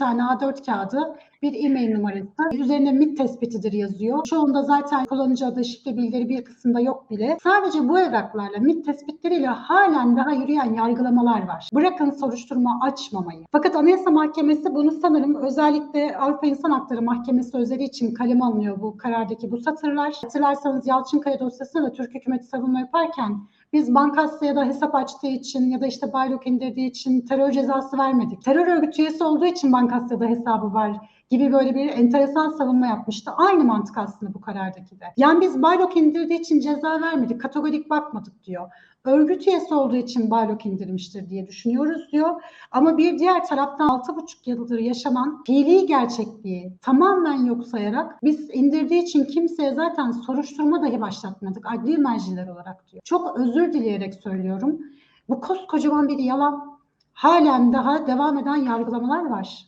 tane A4 kağıdı, bir e-mail numarası, üzerine MİT tespitidir yazıyor. Çoğunda zaten kullanıcı adı, şifre bilgileri bir kısımda yok bile. Sadece bu evraklarla, MİT tespitleriyle halen daha yürüyen yargılamalar var. Bırakın soruşturma açmamayı. Fakat Anayasa Mahkemesi bunu sanırım özellikle Avrupa İnsan Hakları Mahkemesi özeli için kaleme alınıyor bu karardaki bu satırlar. Hatırlarsanız Yalçınkaya dosyasında da Türk hükümeti savunma yaparken biz Bankasya'ya da hesap açtığı için ya da işte baylok indirdiği için terör cezası vermedik. Terör örgütü üyesi olduğu için Bankasya'da hesabı var gibi böyle bir enteresan savunma yapmıştı. Aynı mantık aslında bu karardaki de. Yani biz baylok indirdiği için ceza vermedik, kategorik bakmadık diyor. Örgüt üyesi olduğu için baylok indirmiştir diye düşünüyoruz diyor. Ama bir diğer taraftan 6,5 yıldır yaşanan fiili gerçekliği tamamen yok sayarak biz indirdiği için kimseye zaten soruşturma dahi başlatmadık adli merciler olarak diyor. Çok özür dileyerek söylüyorum. Bu koskocaman bir yalan. Halen daha devam eden yargılamalar var.